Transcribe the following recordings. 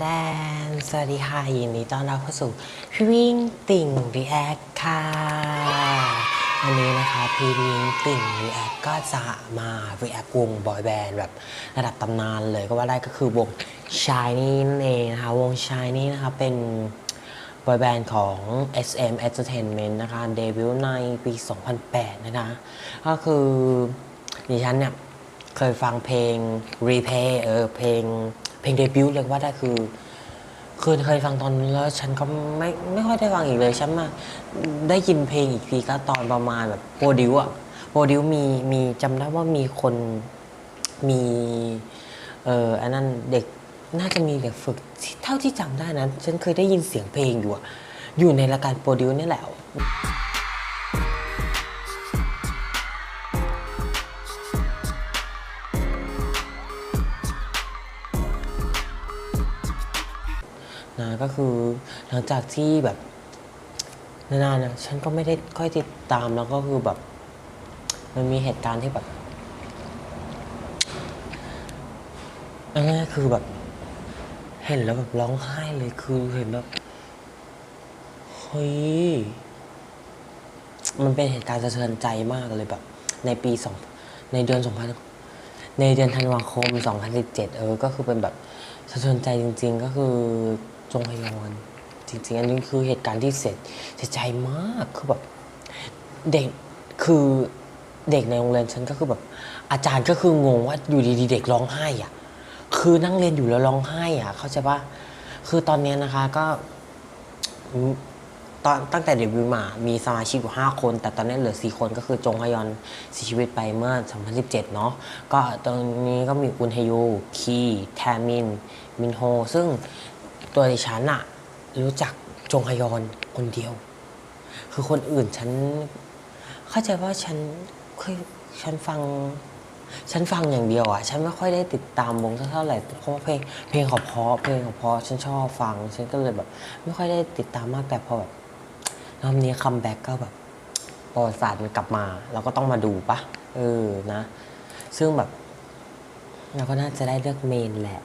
แดนสวัสดีค่ะ ยินดีต้อนรับเข้าสู่พี่วิ่งติ่งรีแอคค่ะ วันนี้นะคะพี่วิ่งติ่งรีแอคก็จะมารีแอควงบอยแบนด์แบบระดับตำนานเลยก็ว่าได้ก็คือวง Shiny นั่นเองนะคะ วง Shiny นะคะเป็นบอยแบนด์ของ SM Entertainment นะคะ เดบิวต์ในปี 2008 นะคะ ก็คือดิฉันเนี่ย เคยฟังเพลง Replay เออเพลงเพลงเดบิวต์เลยกว่าได้คือคือเคยฟังตอนแล้วฉันก็ไม่ไม่ค่อยได้ฟังอีกเลยฉันมาได้ยินเพลงอีกทีก็ตอนประมาณแบบโปรดิวอะโปรดิวมีมีจำได้ว่ามีคนมีเอออันนั้นเด็กน่าจะมีเด็กฝึกเท่าที่จำได้นะฉันเคยได้ยินเสียงเพลงอยู่อะอยู่ในรายการโปรดิวนี่แหละ นะก็คือหลังจากที่แบบนานๆนะฉันก็ไม่ได้ค่อยติดตามแล้วก็คือแบบ มันมีเหตุการณ์ที่แบบอันนี้คือแบบ เห็นแล้วแบบร้องไห้เลยคือเห็นแบบเฮ้ยมันเป็นเหตุการณ์สะเทือนใจมากเลยแบบ ในปีสองในเดือนสองพันในเดือนธันวาคม 2017 เออ ก็คือเป็นแบบสะเทือนใจจริง ๆ ก็คือ จงฮยอนจริงๆ อันนี้คือเหตุการณ์ที่เสร็จเสียใจมากคือแบบเด็กคือเด็กในโรงเรียนฉันก็คือแบบ อาจารย์ก็คืองงว่าอยู่ดีๆ เด็กร้องไห้อะ คือนั่งเรียนอยู่แล้วร้องไห้อะ เข้าใจปะคือตอนเนี้ยนะคะก็ตอนตั้งแต่เดบิวต์มา มีสมาชิกอยู่5คน แต่ตอนนี้เหลือ 4 คนก็คือจงฮยอนเสียชีวิตไปเมื่อ 2017 เนาะ ก็ตอนนี้ก็มีอุนเฮยู คี แทมิน มินโฮ ซึ่ง ตัวดิฉันอะรู้จักจงฮยอนคนเดียว คือคนอื่นฉัน เข้าใจว่าฉันเคยฉันฟัง ฉันฟังอย่างเดียวอะฉันไม่ค่อยได้ติดตามวงเท่าไหร่เพราะว่าเพลงเพลงเขาเพราะเพลงเขาเพราะฉันชอบฟัง ฉันก็เลยแบบ ไม่ค่อยได้ติดตามมากแต่พอแบบรอบนี้คัมแบ็กก็แบบประวัติศาสตร์มันกลับมา เราก็ต้องมาดูปะเออนะ ซึ่งแบบ เราก็น่าจะได้เลือกเมนแหละ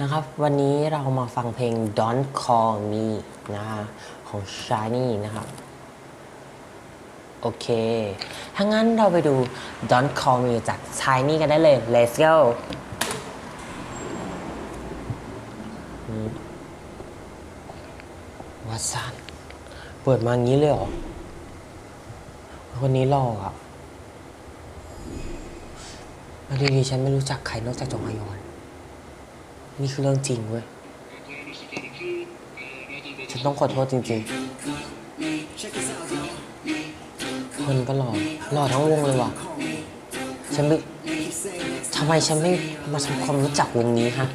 นะครับ วันนี้เรามาฟังเพลง Don't Call Me นะคะของ Shiny นะครับ โอเค ถ้างั้นเราไปดู Don't Call Me จาก Shiny กันได้เลย Let's go วัดสันเปิดมางี้เลยเหรอ คนนี้หล่ออะ มาดีๆฉันไม่รู้จักใครนอกจากจงฮยอน นี่คือเรื่องจริงเว้ย ฉันต้องขอโทษจริงๆ คนก็หล่อ หล่อทั้งวงเลยว่ะ ฉันไม่ทำไมฉันไม่มาทำความรู้จักวงนี้ฮะ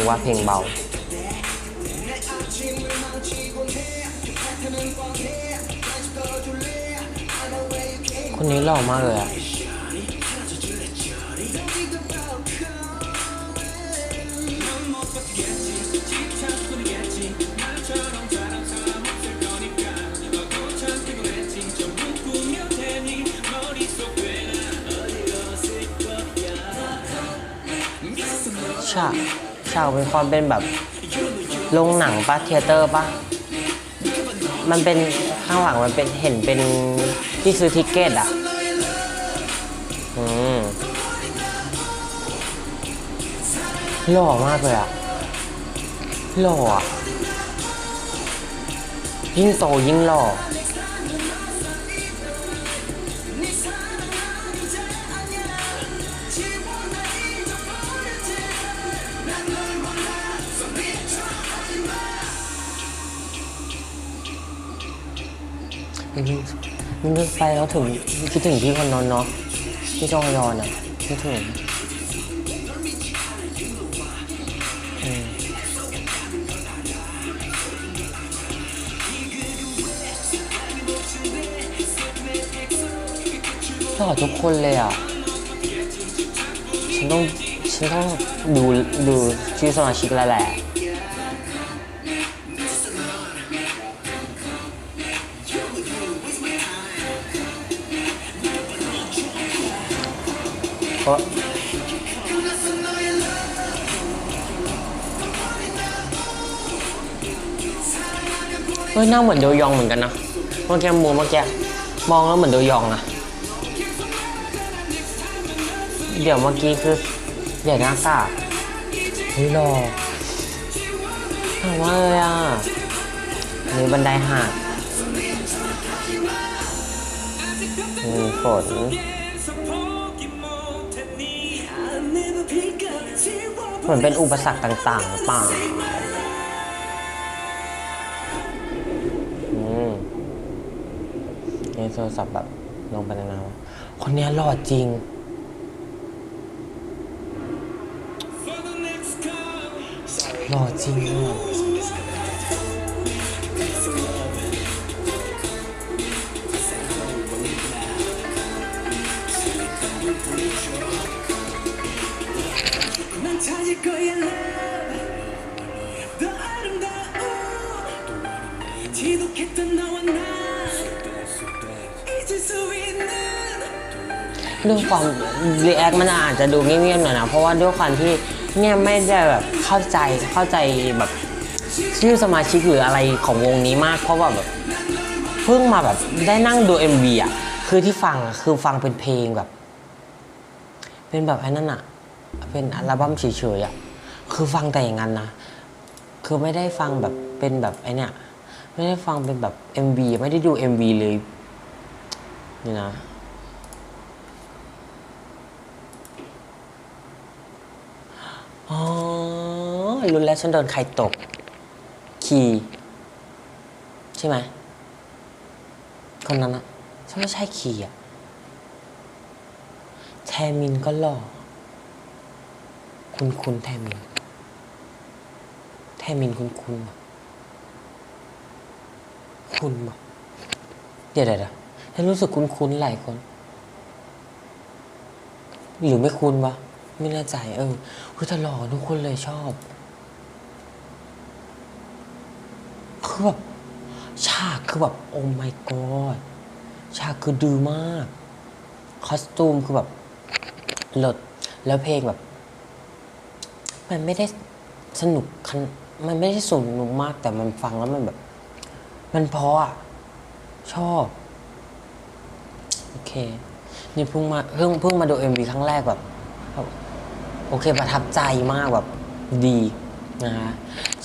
ถือว่าเพลงเบา คนนี้หล่อมากเลยอะฉาก ฉากเป็นความเป็นแบบโรงหนังปะเทเตอร์ปะมันเป็นข้างหลังมันเป็นเห็นเป็นที่ซื้อทิกเก็ตอะ อืมหล่อมากเลยอะหล่ออะยิ่งโตยิ่งหล่อ มันนึไปแล้วถึงคิดถึงพี่คนนอนเนาะพี่จองยอนอะคิดถึงหล่อทุกคนเลยอะ ฉันต้องฉันต้องดูดูชื่อสมาชิกแล้วแหละะเฮ้ยหน้าเหมือนโดยองเหมือนกันนะเมื่อกี้มูเมื่อกี้มองแล้วเหมือนโดยองอะเดี๋ยวเมื่อกี้คือเดี๋ยวหน้ากาเฮ้ยหล่อหล่อมากเลยอะอันนี้บันไดหาดมีฝน มือนเป็นอุปสรรคต่างๆหรือเปล่าอืมนี่โทรศัพท์แบบลงไปในน้ำคนเนี้ยหล่อจริง หล่อจริงอะ เรื่องความรีแอคมันอาจจะดูเงียบๆหน่อยนะ เพราะว่าด้วยความที่เนี่ยไม่ได้แบบเข้าใจเข้าใจแบบชื่อสมาชิกหรืออะไรของวงนี้มาก เพราะว่าแบบเพิ่งมาแบบได้นั่งดู MV อะคือที่ฟังคือฟังเป็นเพลงแบบ เป็นแบบไอ้นั่นอะ เป็นอัลบั้มเฉยๆอะคือฟังแต่อย่างนั้นนะคือไม่ได้ฟังแบบเป็นแบบไอเนี่ยไม่ได้ฟังเป็นแบบ MV ไม่ได้ดู MV เลย นี่นะ อ๋อ รู้แล้วฉันโดนใครตกคีใช่ไหม คนนั้นอะฉันไม่ใช่คีอะแทมินก็หล่อ คุณคุณแทมิน แทมินคุณคุณคุณปะเดี๋ยวเดี๋ยว เดี๋ยวฉันรู้สึกคุ้นๆหลายคน หรือไม่คุ้นวะ ไม่แน่ใจ เออคือถ้าหล่อทุกคนเลยชอบคือแบบฉากคือแบบโอ้ my god ฉากคือดื้อมาก คอสตูมคือแบบเลิศแล้วเพลงแบบ มันไม่ได้สนุกคันมันไม่ได้สนุกมากแต่มันฟังแล้วมันแบบ มันเพราะอะชอบ เค นี่เพิ่งมาเพิ่งเพิ่งมาดู MV ครั้งแรกแบบแบบโอเคประทับใจมากแบบดีนะคะ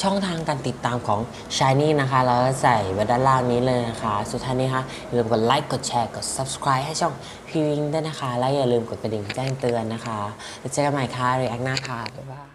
ช่องทางการติดตามของ Shiny นะคะเราจะใส่ไว้ด้านล่างนี้เลยนะคะ สุดท้ายนี้ค่ะอย่าลืมกดไลค์กดแชร์กด subscribe ให้ช่องพีวิงด้วยนะคะ และอย่าลืมกดกระดิ่งแจ้งเตือนนะคะแล้วเจอกันใหม่ค่ะรีแอคหน้าค่ะบ๊ายบาย